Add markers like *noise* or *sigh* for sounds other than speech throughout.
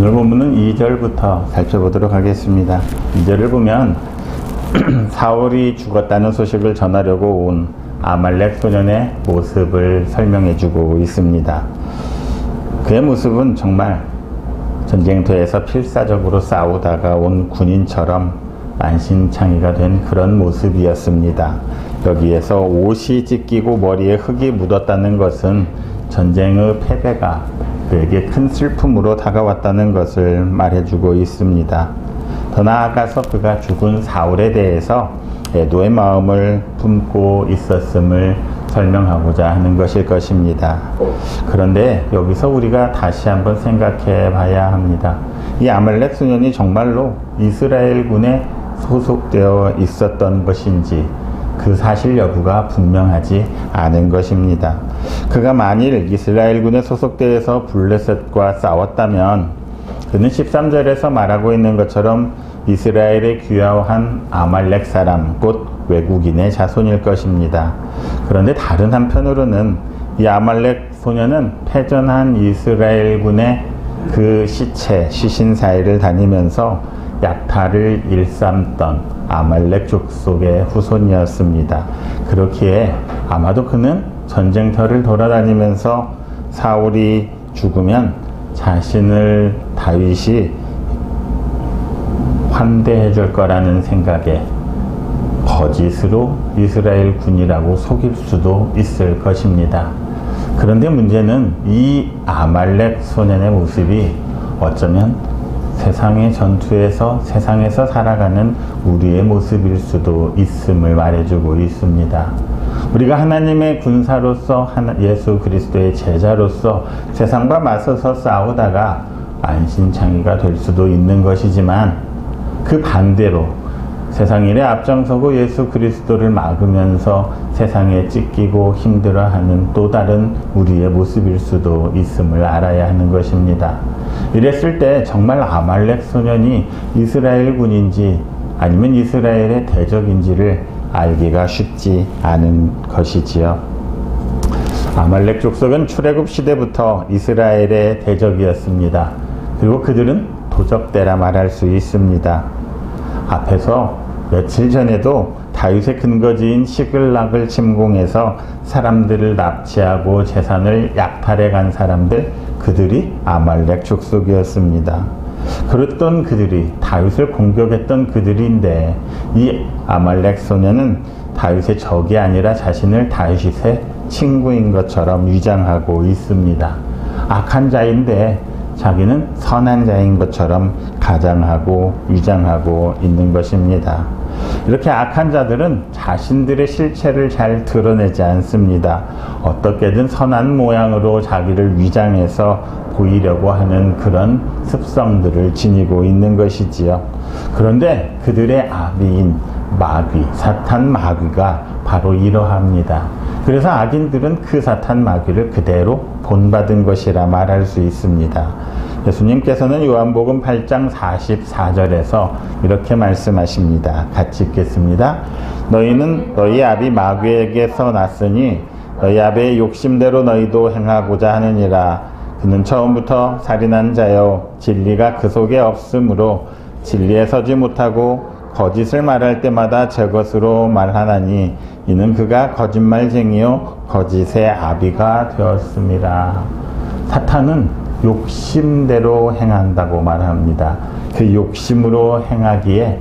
오늘 본문은 2절부터 살펴보도록 하겠습니다. 2절을 보면 *clears throat* 사울이 죽었다는 소식을 전하려고 온 아말렉 소년의 모습을 설명해 주고 있습니다. 그의 모습은 정말 전쟁터에서 필사적으로 싸우다가 온 군인처럼 만신창이가 된 그런 모습이었습니다. 여기에서 옷이 찢기고 머리에 흙이 묻었다는 것은 전쟁의 패배가 그에게 큰 슬픔으로 다가왔다는 것을 말해주고 있습니다. 더 나아가서 그가 죽은 사울에 대해서 애도의 마음을 품고 있었음을 설명하고자 하는 것일 것입니다. 그런데 여기서 우리가 다시 한번 생각해 봐야 합니다. 이 아말렉 소년이 정말로 이스라엘 군에 소속되어 있었던 것인지 그 사실 여부가 분명하지 않은 것입니다. 그가 만일 이스라엘군에 소속되어서 블레셋과 싸웠다면 그는 13절에서 말하고 있는 것처럼 이스라엘에 귀화한 아말렉 사람 곧 외국인의 자손일 것입니다. 그런데 다른 한편으로는 이 아말렉 소년은 패전한 이스라엘군의 그 시체 시신 사이를 다니면서 약탈을 일삼던 아말렉 족속의 후손이었습니다. 그렇기에 아마도 그는 전쟁터를 돌아다니면서 사울이 죽으면 자신을 다윗이 환대해 줄 거라는 생각에 거짓으로 이스라엘 군이라고 속일 수도 있을 것입니다. 그런데 문제는 이 아말렉 소년의 모습이 어쩌면 세상의 전투에서 세상에서 살아가는 우리의 모습일 수도 있음을 말해주고 있습니다. 우리가 하나님의 군사로서 예수 그리스도의 제자로서 세상과 맞서서 싸우다가 안신창이가 될 수도 있는 것이지만 그 반대로 세상 일에 앞장서고 예수 그리스도를 막으면서 세상에 찢기고 힘들어하는 또 다른 우리의 모습일 수도 있음을 알아야 하는 것입니다. 이랬을 때 정말 아말렉 소년이 이스라엘 군인지 아니면 이스라엘의 대적인지를 알기가 쉽지 않은 것이지요. 아말렉 족속은 출애굽 시대부터 이스라엘의 대적이었습니다. 그리고 그들은 도적대라 말할 수 있습니다. 앞에서 며칠 전에도 다윗의 근거지인 시글락을 침공해서 사람들을 납치하고 재산을 약탈해 간 사람들 그들이 아말렉 족속이었습니다. 그랬던 그들이 다윗을 공격했던 그들인데 이 아말렉 소녀는 다윗의 적이 아니라 자신을 다윗의 친구인 것처럼 위장하고 있습니다. 악한 자인데 자기는 선한 자인 것처럼 가장하고 위장하고 있는 것입니다. 이렇게 악한 자들은 자신들의 실체를 잘 드러내지 않습니다. 어떻게든 선한 모양으로 자기를 위장해서 보이려고 하는 그런 습성들을 지니고 있는 것이지요. 그런데 그들의 아비인 마귀, 사탄 마귀가 바로 이러합니다. 그래서 악인들은 그 사탄 마귀를 그대로 본받은 것이라 말할 수 있습니다. 예수님께서는 요한복음 8장 44절에서 이렇게 말씀하십니다. 같이 읽겠습니다. 너희는 너희 아비 마귀에게서 났으니 너희 아비의 욕심대로 너희도 행하고자 하느니라. 그는 처음부터 살인한 자여 진리가 그 속에 없으므로 진리에 서지 못하고 거짓을 말할 때마다 제 것으로 말하나니 이는 그가 거짓말쟁이요 거짓의 아비가 되었습니다. 사탄은 욕심대로 행한다고 말합니다. 그 욕심으로 행하기에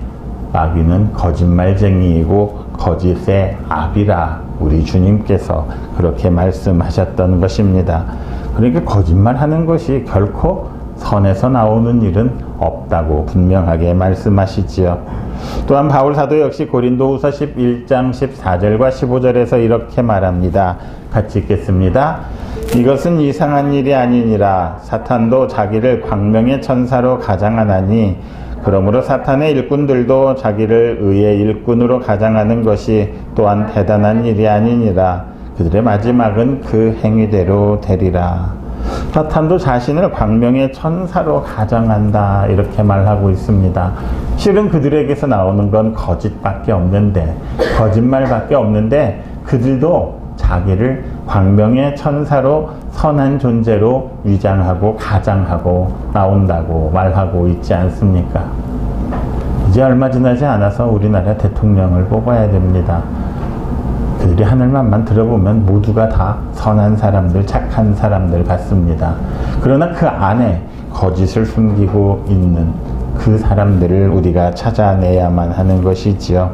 마귀는 거짓말쟁이이고 거짓의 아비라 우리 주님께서 그렇게 말씀하셨던 것입니다. 그러니까 거짓말하는 것이 결코 선에서 나오는 일은 없다고 분명하게 말씀하시지요. 또한 바울 사도 역시 고린도후서 11장 14절과 15절에서 이렇게 말합니다. 같이 읽겠습니다. 이것은 이상한 일이 아니니라 사탄도 자기를 광명의 천사로 가장하나니 그러므로 사탄의 일꾼들도 자기를 의의 일꾼으로 가장하는 것이 또한 대단한 일이 아니니라 그들의 마지막은 그 행위대로 되리라. 사탄도 자신을 광명의 천사로 가장한다 이렇게 말하고 있습니다. 실은 그들에게서 나오는 건 거짓밖에 없는데 거짓말밖에 없는데 그들도 자기를 광명의 천사로 선한 존재로 위장하고 가장하고 나온다고 말하고 있지 않습니까? 이제 얼마 지나지 않아서 우리나라 대통령을 뽑아야 됩니다. 그들이 하늘만만 들어보면 모두가 다 선한 사람들, 착한 사람들 같습니다. 그러나 그 안에 거짓을 숨기고 있는 그 사람들을 우리가 찾아내야만 하는 것이지요.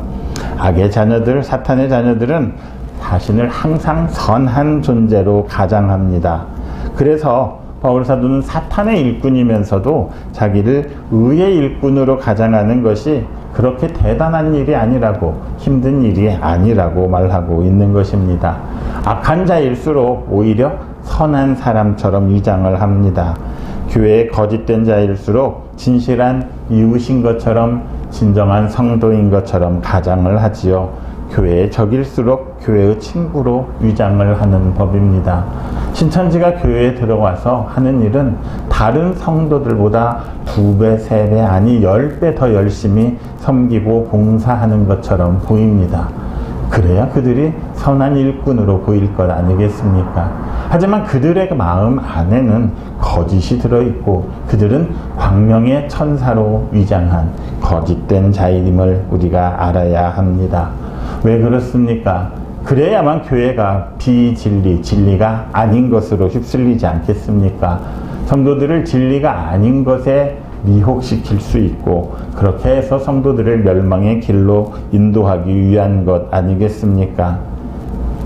악의 자녀들, 사탄의 자녀들은 자신을 항상 선한 존재로 가장합니다. 그래서 바울 사도는 사탄의 일꾼이면서도 자기를 의의 일꾼으로 가장하는 것이 그렇게 대단한 일이 아니라고 힘든 일이 아니라고 말하고 있는 것입니다. 악한 자일수록 오히려 선한 사람처럼 위장을 합니다. 교회에 거짓된 자일수록 진실한 이웃인 것처럼 진정한 성도인 것처럼 가장을 하지요. 교회의 적일수록 교회의 친구로 위장을 하는 법입니다. 신천지가 교회에 들어와서 하는 일은 다른 성도들보다 두 배, 세 배, 아니 열 배 더 열심히 섬기고 봉사하는 것처럼 보입니다. 그래야 그들이 선한 일꾼으로 보일 것 아니겠습니까? 하지만 그들의 마음 안에는 거짓이 들어있고 그들은 광명의 천사로 위장한 거짓된 자임을 우리가 알아야 합니다. 왜 그렇습니까? 그래야만 교회가 비진리, 진리가 아닌 것으로 휩쓸리지 않겠습니까? 성도들을 진리가 아닌 것에 미혹시킬 수 있고 그렇게 해서 성도들을 멸망의 길로 인도하기 위한 것 아니겠습니까?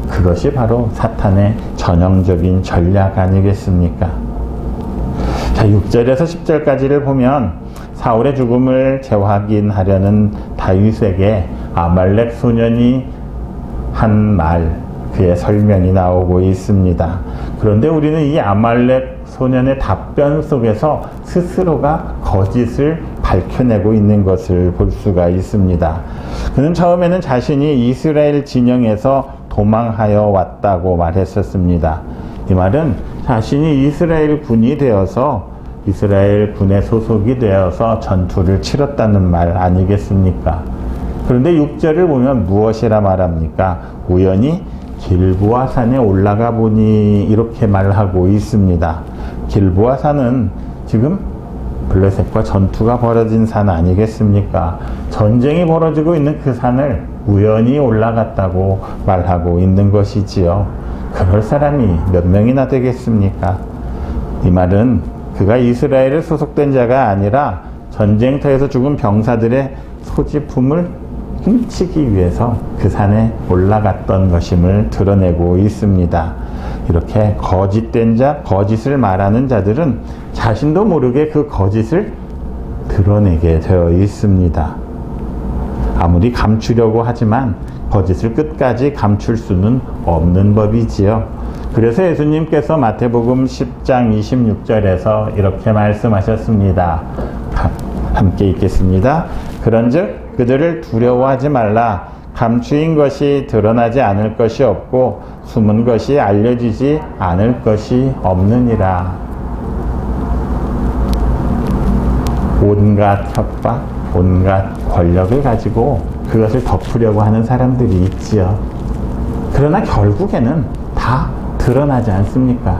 그것이 바로 사탄의 전형적인 전략 아니겠습니까? 자, 6절에서 10절까지를 보면 사울의 죽음을 재확인하려는 다윗에게 아말렉 소년이 한 말, 그의 설명이 나오고 있습니다. 그런데 우리는 이 아말렉 소년의 답변 속에서 스스로가 거짓을 밝혀내고 있는 것을 볼 수가 있습니다. 그는 처음에는 자신이 이스라엘 진영에서 도망하여 왔다고 말했었습니다. 이 말은 자신이 이스라엘 군이 되어서 이스라엘 군의 소속이 되어서 전투를 치렀다는 말 아니겠습니까? 그런데 6절을 보면 무엇이라 말합니까? 우연히 길보아 산에 올라가 보니 이렇게 말하고 있습니다. 길보아 산은 지금 블레셋과 전투가 벌어진 산 아니겠습니까? 전쟁이 벌어지고 있는 그 산을 우연히 올라갔다고 말하고 있는 것이지요. 그럴 사람이 몇 명이나 되겠습니까? 이 말은 그가 이스라엘에 소속된 자가 아니라 전쟁터에서 죽은 병사들의 소지품을 훔치기 위해서 그 산에 올라갔던 것임을 드러내고 있습니다. 이렇게 거짓된 자, 거짓을 말하는 자들은 자신도 모르게 그 거짓을 드러내게 되어 있습니다. 아무리 감추려고 하지만 거짓을 끝까지 감출 수는 없는 법이지요. 그래서 예수님께서 마태복음 10장 26절에서 이렇게 말씀하셨습니다. 함께 읽겠습니다. 그런즉 그들을 두려워하지 말라. 감추인 것이 드러나지 않을 것이 없고 숨은 것이 알려지지 않을 것이 없느니라. 온갖 협박, 온갖 권력을 가지고 그것을 덮으려고 하는 사람들이 있지요. 그러나 결국에는 다 드러나지 않습니까?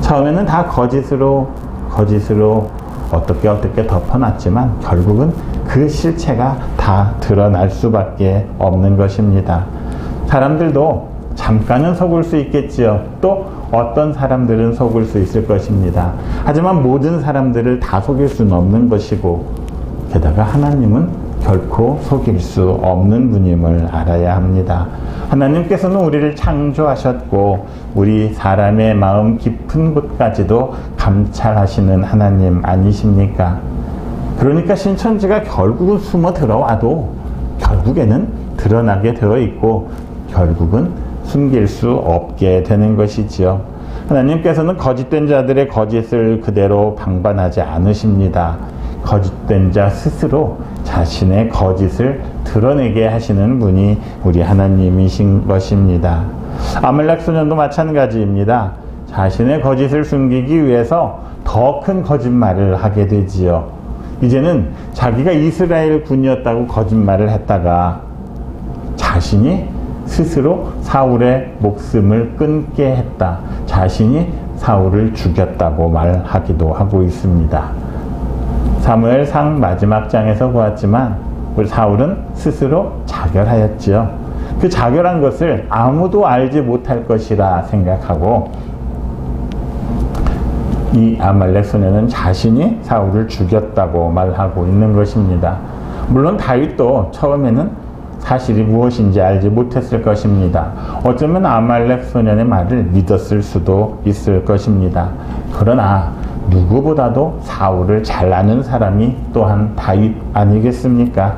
처음에는 다 거짓으로, 거짓으로 어떻게 어떻게 덮어놨지만 결국은 그 실체가 다 드러날 수밖에 없는 것입니다. 사람들도 잠깐은 속을 수 있겠지요. 또 어떤 사람들은 속을 수 있을 것입니다. 하지만 모든 사람들을 다 속일 수는 없는 것이고, 게다가 하나님은 결코 속일 수 없는 분임을 알아야 합니다. 하나님께서는 우리를 창조하셨고, 우리 사람의 마음 깊은 곳까지도 감찰하시는 하나님 아니십니까? 그러니까 신천지가 결국은 숨어 들어와도 결국에는 드러나게 되어 있고, 결국은 숨길 수 없게 되는 것이지요. 하나님께서는 거짓된 자들의 거짓을 그대로 방관하지 않으십니다. 거짓된 자 스스로 자신의 거짓을 드러내게 하시는 분이 우리 하나님이신 것입니다. 아멜렉 소년도 마찬가지입니다. 자신의 거짓을 숨기기 위해서 더 큰 거짓말을 하게 되지요. 이제는 자기가 이스라엘 군이었다고 거짓말을 했다가 자신이 스스로 사울의 목숨을 끊게 했다. 자신이 사울을 죽였다고 말하기도 하고 있습니다. 사무엘상 마지막 장에서 보았지만 우리 사울은 스스로 자결하였지요. 그 자결한 것을 아무도 알지 못할 것이라 생각하고 이 아말렉 소녀는 자신이 사울을 죽였다고 말하고 있는 것입니다. 물론 다윗도 처음에는 사실이 무엇인지 알지 못했을 것입니다. 어쩌면 아말렉 소년의 말을 믿었을 수도 있을 것입니다. 그러나 누구보다도 사울을 잘 아는 사람이 또한 다윗 아니겠습니까?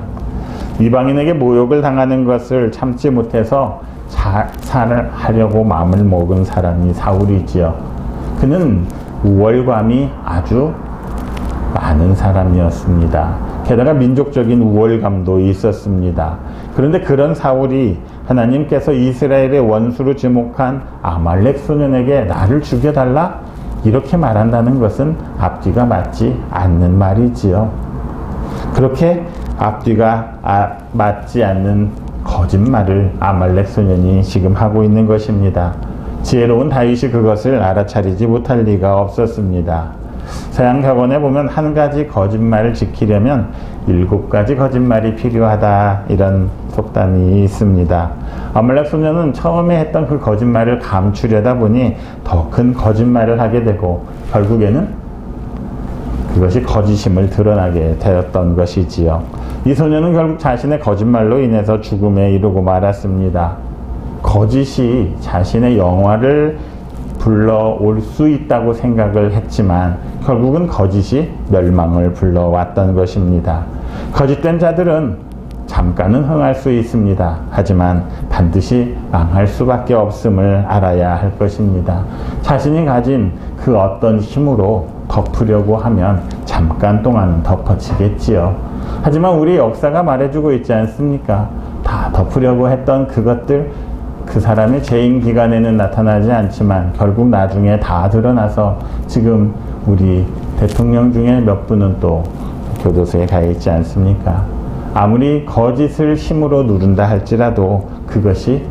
이방인에게 모욕을 당하는 것을 참지 못해서 자살을 하려고 마음을 먹은 사람이 사울이지요. 그는 우월감이 아주 많은 사람이었습니다. 게다가 민족적인 우월감도 있었습니다. 그런데 그런 사울이 하나님께서 이스라엘의 원수로 지목한 아말렉 소년에게 나를 죽여달라? 이렇게 말한다는 것은 앞뒤가 맞지 않는 말이지요. 그렇게 앞뒤가 아, 맞지 않는 거짓말을 아말렉 소년이 지금 하고 있는 것입니다. 지혜로운 다윗이 그것을 알아차리지 못할 리가 없었습니다. 서양학원에 보면 한 가지 거짓말을 지키려면 일곱 가지 거짓말이 필요하다 이런 속담이 있습니다. 아말렉 소녀는 처음에 했던 그 거짓말을 감추려다 보니 더 큰 거짓말을 하게 되고 결국에는 그것이 거짓임을 드러나게 되었던 것이지요. 이 소녀는 결국 자신의 거짓말로 인해서 죽음에 이르고 말았습니다. 거짓이 자신의 영화를 불러올 수 있다고 생각을 했지만 결국은 거짓이 멸망을 불러왔던 것입니다. 거짓된 자들은 잠깐은 흥할 수 있습니다. 하지만 반드시 망할 수밖에 없음을 알아야 할 것입니다. 자신이 가진 그 어떤 힘으로 덮으려고 하면 잠깐 동안은 덮어지겠지요. 하지만 우리 역사가 말해주고 있지 않습니까? 다 덮으려고 했던 그것들 그 사람의 재임 기간에는 나타나지 않지만 결국 나중에 다 드러나서 지금 우리 대통령 중에 몇 분은 또 교도소에 가 있지 않습니까? 아무리 거짓을 힘으로 누른다 할지라도 그것이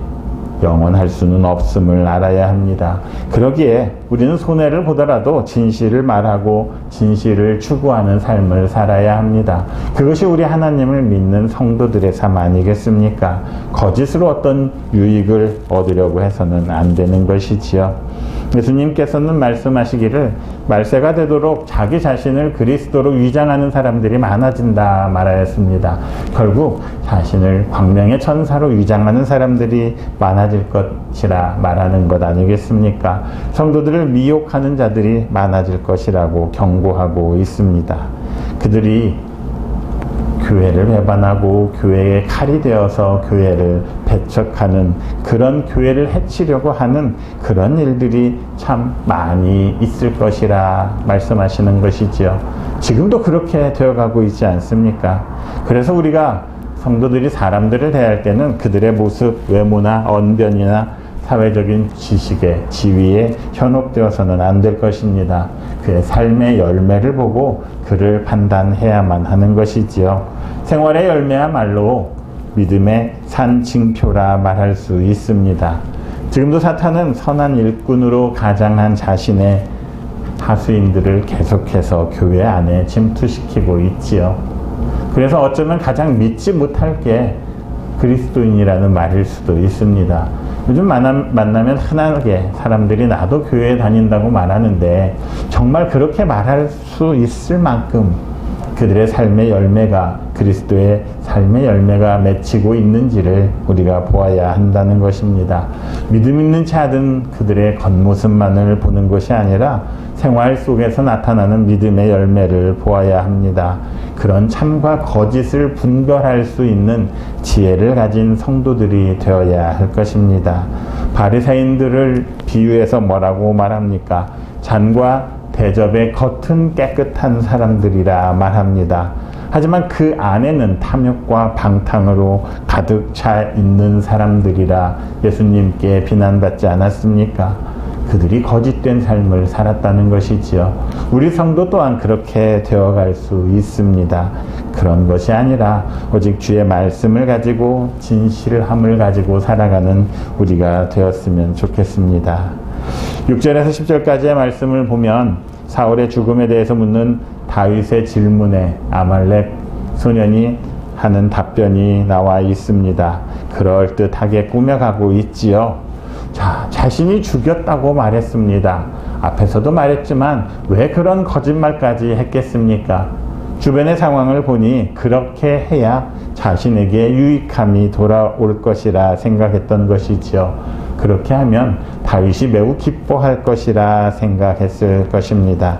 영원할 수는 없음을 알아야 합니다. 그러기에 우리는 손해를 보더라도 진실을 말하고 진실을 추구하는 삶을 살아야 합니다. 그것이 우리 하나님을 믿는 성도들의 삶 아니겠습니까? 거짓으로 어떤 유익을 얻으려고 해서는 안 되는 것이지요. 예수님께서는 말씀하시기를 말세가 되도록 자기 자신을 그리스도로 위장하는 사람들이 많아진다 말하였습니다. 결국 자신을 광명의 천사로 위장하는 사람들이 많아질 것이라 말하는 것 아니겠습니까? 성도들을 미혹하는 자들이 많아질 것이라고 경고하고 있습니다. 그들이 교회를 배반하고 교회의 칼이 되어서 교회를 배척하는 그런 교회를 해치려고 하는 그런 일들이 참 많이 있을 것이라 말씀하시는 것이지요. 지금도 그렇게 되어가고 있지 않습니까? 그래서 우리가 성도들이 사람들을 대할 때는 그들의 모습, 외모나 언변이나 사회적인 지식에, 지위에 현혹되어서는 안 될 것입니다. 그의 삶의 열매를 보고 그를 판단해야만 하는 것이지요. 생활의 열매야말로 믿음의 산징표라 말할 수 있습니다. 지금도 사탄은 선한 일꾼으로 가장한 자신의 하수인들을 계속해서 교회 안에 침투시키고 있지요. 그래서 어쩌면 가장 믿지 못할 게 그리스도인이라는 말일 수도 있습니다. 요즘 만나면 흔하게 사람들이 나도 교회에 다닌다고 말하는데 정말 그렇게 말할 수 있을 만큼 그들의 삶의 열매가 그리스도의 삶의 열매가 맺히고 있는지를 우리가 보아야 한다는 것입니다. 믿음 있는 자든 그들의 겉모습만을 보는 것이 아니라 생활 속에서 나타나는 믿음의 열매를 보아야 합니다. 그런 참과 거짓을 분별할 수 있는 지혜를 가진 성도들이 되어야 할 것입니다. 바리새인들을 비유해서 뭐라고 말합니까? 잔과 대접의 겉은 깨끗한 사람들이라 말합니다. 하지만 그 안에는 탐욕과 방탕으로 가득 차 있는 사람들이라 예수님께 비난받지 않았습니까? 그들이 거짓된 삶을 살았다는 것이지요. 우리 성도 또한 그렇게 되어갈 수 있습니다. 그런 것이 아니라 오직 주의 말씀을 가지고 진실함을 가지고 살아가는 우리가 되었으면 좋겠습니다. 6절에서 10절까지의 말씀을 보면 사울의 죽음에 대해서 묻는 다윗의 질문에 아말렉 소년이 하는 답변이 나와 있습니다. 그럴듯하게 꾸며가고 있지요. 자, 자신이 죽였다고 말했습니다. 앞에서도 말했지만 왜 그런 거짓말까지 했겠습니까? 주변의 상황을 보니 그렇게 해야 자신에게 유익함이 돌아올 것이라 생각했던 것이지요. 그렇게 하면 다윗이 매우 기뻐할 것이라 생각했을 것입니다.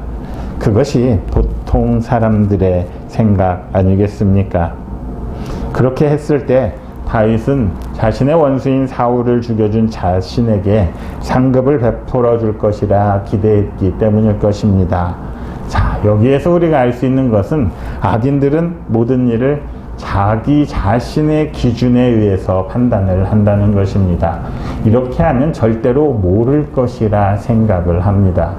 그것이 보통 사람들의 생각 아니겠습니까? 그렇게 했을 때 다윗은 자신의 원수인 사울을 죽여준 자신에게 상급을 베풀어 줄 것이라 기대했기 때문일 것입니다. 자, 여기에서 우리가 알 수 있는 것은 악인들은 모든 일을 자기 자신의 기준에 의해서 판단을 한다는 것입니다. 이렇게 하면 절대로 모를 것이라 생각을 합니다.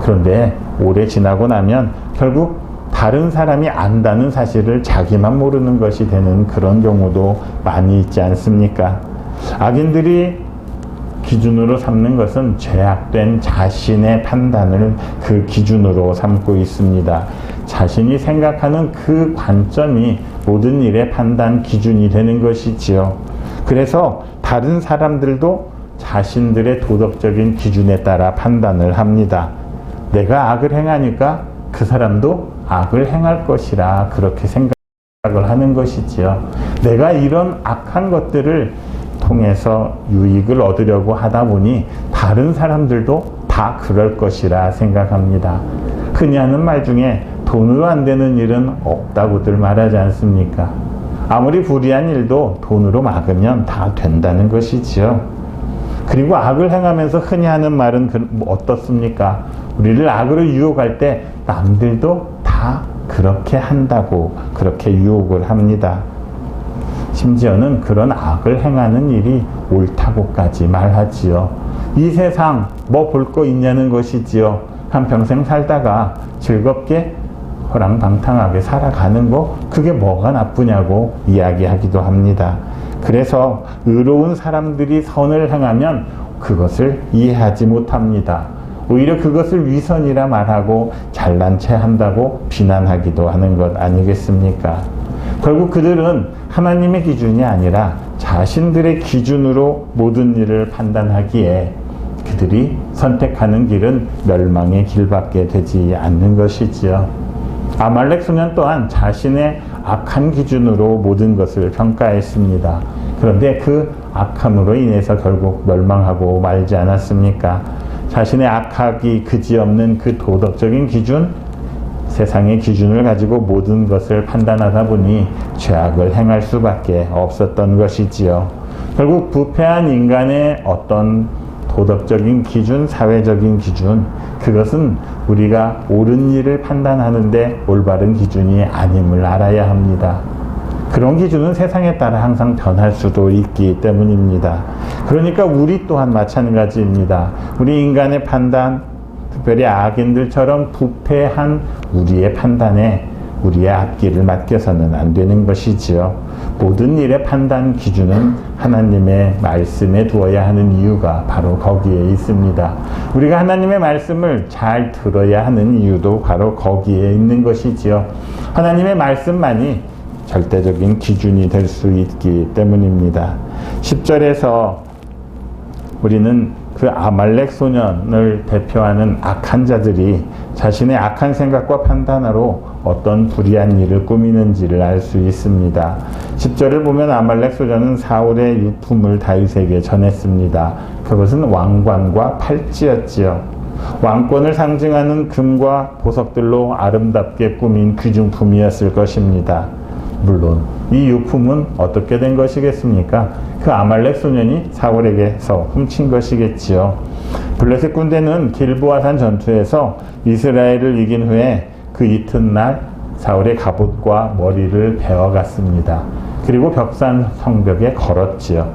그런데 오래 지나고 나면 결국 다른 사람이 안다는 사실을 자기만 모르는 것이 되는 그런 경우도 많이 있지 않습니까? 악인들이 기준으로 삼는 것은 죄악된 자신의 판단을 그 기준으로 삼고 있습니다. 자신이 생각하는 그 관점이 모든 일의 판단 기준이 되는 것이지요. 그래서 다른 사람들도 자신들의 도덕적인 기준에 따라 판단을 합니다. 내가 악을 행하니까 그 사람도 악을 행할 것이라 그렇게 생각을 하는 것이지요. 내가 이런 악한 것들을 통해서 유익을 얻으려고 하다 보니 다른 사람들도 다 그럴 것이라 생각합니다. 흔히 하는 말 중에 돈으로 안 되는 일은 없다고들 말하지 않습니까? 아무리 불의한 일도 돈으로 막으면 다 된다는 것이지요. 그리고 악을 행하면서 흔히 하는 말은 그, 뭐 어떻습니까? 우리를 악으로 유혹할 때 남들도 다 그렇게 한다고 그렇게 유혹을 합니다. 심지어는 그런 악을 행하는 일이 옳다고까지 말하지요. 이 세상 뭐 볼 거 있냐는 것이지요. 한평생 살다가 즐겁게 호랑방탕하게 살아가는 거 그게 뭐가 나쁘냐고 이야기하기도 합니다. 그래서 의로운 사람들이 선을 행하면 그것을 이해하지 못합니다. 오히려 그것을 위선이라 말하고 잘난 체 한다고 비난하기도 하는 것 아니겠습니까? 결국 그들은 하나님의 기준이 아니라 자신들의 기준으로 모든 일을 판단하기에 그들이 선택하는 길은 멸망의 길밖에 되지 않는 것이지요. 아말렉 소년 또한 자신의 악한 기준으로 모든 것을 평가했습니다. 그런데 그 악함으로 인해서 결국 멸망하고 말지 않았습니까? 자신의 악하기 그지없는 그 도덕적인 기준, 세상의 기준을 가지고 모든 것을 판단하다 보니 죄악을 행할 수밖에 없었던 것이지요. 결국 부패한 인간의 어떤 도덕적인 기준, 사회적인 기준, 그것은 우리가 옳은 일을 판단하는데 올바른 기준이 아님을 알아야 합니다. 그런 기준은 세상에 따라 항상 변할 수도 있기 때문입니다. 그러니까 우리 또한 마찬가지입니다. 우리 인간의 판단, 특별히 악인들처럼 부패한 우리의 판단에 우리의 앞길을 맡겨서는 안 되는 것이지요. 모든 일의 판단 기준은 하나님의 말씀에 두어야 하는 이유가 바로 거기에 있습니다. 우리가 하나님의 말씀을 잘 들어야 하는 이유도 바로 거기에 있는 것이지요. 하나님의 말씀만이 절대적인 기준이 될 수 있기 때문입니다. 10절에서 우리는 그 아말렉 소년을 대표하는 악한 자들이 자신의 악한 생각과 판단으로 어떤 불의한 일을 꾸미는지를 알 수 있습니다. 10절을 보면 아말렉 소년은 사울의 유품을 다윗에게 전했습니다. 그것은 왕관과 팔찌였지요. 왕권을 상징하는 금과 보석들로 아름답게 꾸민 귀중품이었을 것입니다. 물론 이 유품은 어떻게 된 것이겠습니까? 그 아말렉 소년이 사울에게서 훔친 것이겠지요. 블레셋 군대는 길보아산 전투에서 이스라엘을 이긴 후에 그 이튿날 사울의 갑옷과 머리를 베어갔습니다. 그리고 벽산 성벽에 걸었지요.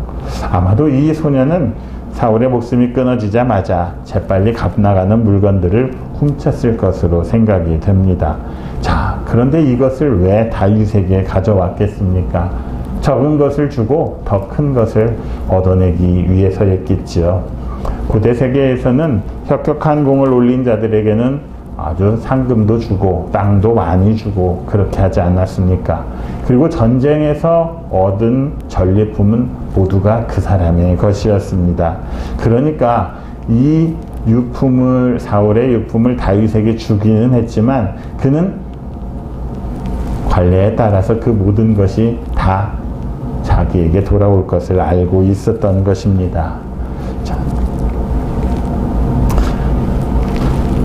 아마도 이 소년은 사울의 목숨이 끊어지자마자 재빨리 값나가는 물건들을 훔쳤을 것으로 생각이 됩니다. 자, 그런데 이것을 왜 다윗에게 가져왔겠습니까? 적은 것을 주고 더 큰 것을 얻어내기 위해서였겠지요. 고대 세계에서는 혁혁한 공을 올린 자들에게는 아주 상금도 주고 땅도 많이 주고 그렇게 하지 않았습니까? 그리고 전쟁에서 얻은 전리품은 모두가 그 사람의 것이었습니다. 그러니까 이 유품을 사울의 유품을 다윗에게 주기는 했지만 그는 관례에 따라서 그 모든 것이 다 자기에게 돌아올 것을 알고 있었던 것입니다. 자,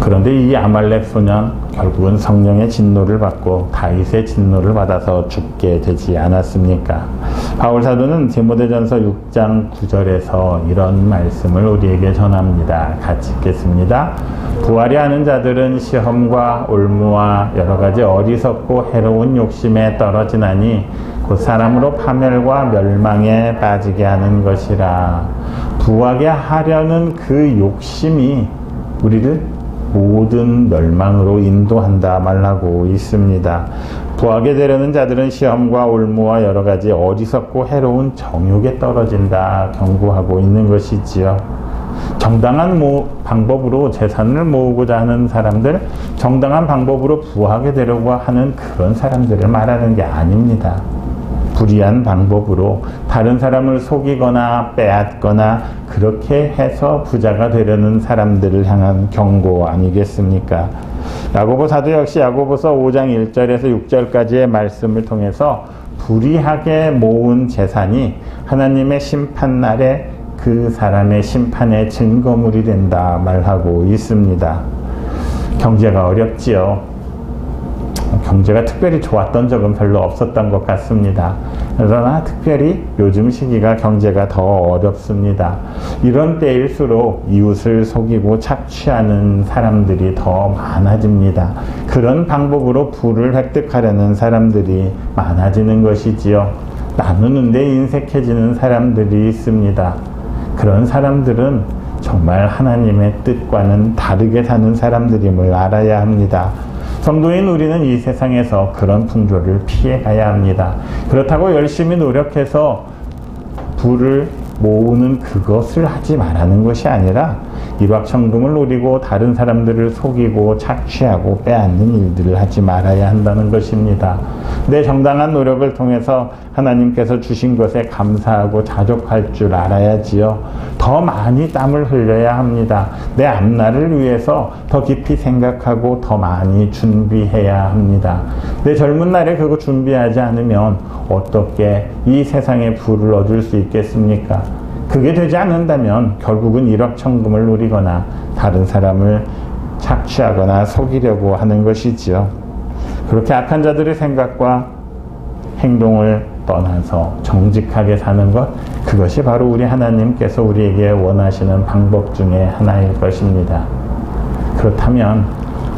그런데 이 아말렉 소년 결국은 성령의 진노를 받고 다윗의 진노를 받아서 죽게 되지 않았습니까? 바울 사도는 디모데전서 6장 9절에서 이런 말씀을 우리에게 전합니다. 같이 읽겠습니다. 부활이 하는 자들은 시험과 올무와 여러 가지 어리석고 해로운 욕심에 떨어지나니 곧 사람으로 파멸과 멸망에 빠지게 하는 것이라. 부하게 하려는 그 욕심이 우리를 모든 멸망으로 인도한다 말하고 있습니다. 부하게 되려는 자들은 시험과 올무와 여러 가지 어리석고 해로운 정욕에 떨어진다 경고하고 있는 것이지요. 정당한 모, 방법으로 재산을 모으고자 하는 사람들, 정당한 방법으로 부하게 되려고 하는 그런 사람들을 말하는 게 아닙니다. 불의한 방법으로 다른 사람을 속이거나 빼앗거나 그렇게 해서 부자가 되려는 사람들을 향한 경고 아니겠습니까? 야고보 사도 역시 야고보서 5장 1절에서 6절까지의 말씀을 통해서 불의하게 모은 재산이 하나님의 심판 날에 그 사람의 심판의 증거물이 된다 말하고 있습니다. 경제가 어렵지요. 경제가 특별히 좋았던 적은 별로 없었던 것 같습니다. 그러나 특별히 요즘 시기가 경제가 더 어렵습니다. 이런 때일수록 이웃을 속이고 착취하는 사람들이 더 많아집니다. 그런 방법으로 부를 획득하려는 사람들이 많아지는 것이지요. 나누는데 인색해지는 사람들이 있습니다. 그런 사람들은 정말 하나님의 뜻과는 다르게 사는 사람들임을 알아야 합니다. 성도인 우리는 이 세상에서 그런 풍조를 피해 가야 합니다. 그렇다고 열심히 노력해서 부를 모으는 그것을 하지 말라는 것이 아니라 일확천금을 노리고 다른 사람들을 속이고 착취하고 빼앗는 일들을 하지 말아야 한다는 것입니다. 내 정당한 노력을 통해서 하나님께서 주신 것에 감사하고 자족할 줄 알아야지요. 더 많이 땀을 흘려야 합니다. 내 앞날을 위해서 더 깊이 생각하고 더 많이 준비해야 합니다. 내 젊은 날에 그거 준비하지 않으면 어떻게 이 세상의 부를 얻을 수 있겠습니까? 그게 되지 않는다면 결국은 일확천금을 노리거나 다른 사람을 착취하거나 속이려고 하는 것이지요. 그렇게 악한 자들의 생각과 행동을 떠나서 정직하게 사는 것, 그것이 바로 우리 하나님께서 우리에게 원하시는 방법 중에 하나일 것입니다. 그렇다면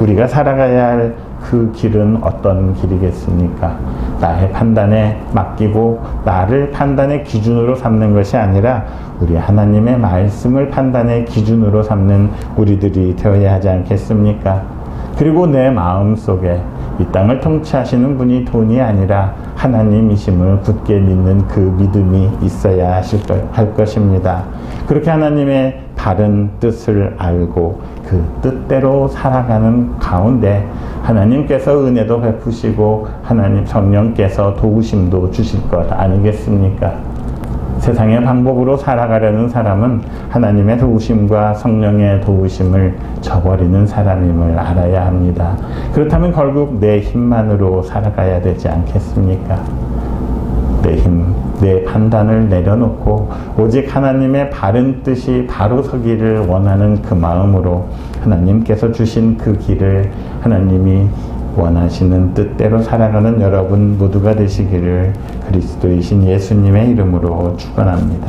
우리가 살아가야 할 그 길은 어떤 길이겠습니까? 나의 판단에 맡기고 나를 판단의 기준으로 삼는 것이 아니라 우리 하나님의 말씀을 판단의 기준으로 삼는 우리들이 되어야 하지 않겠습니까? 그리고 내 마음 속에 이 땅을 통치하시는 분이 돈이 아니라 하나님이심을 굳게 믿는 그 믿음이 있어야 하실 것, 할 것입니다. 그렇게 하나님의 바른 뜻을 알고 그 뜻대로 살아가는 가운데 하나님께서 은혜도 베푸시고 하나님 성령께서 도우심도 주실 것 아니겠습니까? 세상의 방법으로 살아가려는 사람은 하나님의 도우심과 성령의 도우심을 저버리는 사람임을 알아야 합니다. 그렇다면 결국 내 힘만으로 살아가야 되지 않겠습니까? 내 힘, 내 판단을 내려놓고 오직 하나님의 바른 뜻이 바로 서기를 원하는 그 마음으로 하나님께서 주신 그 길을 하나님이 원하시는 뜻대로 살아가는 여러분 모두가 되시기를 그리스도이신 예수님의 이름으로 축원합니다.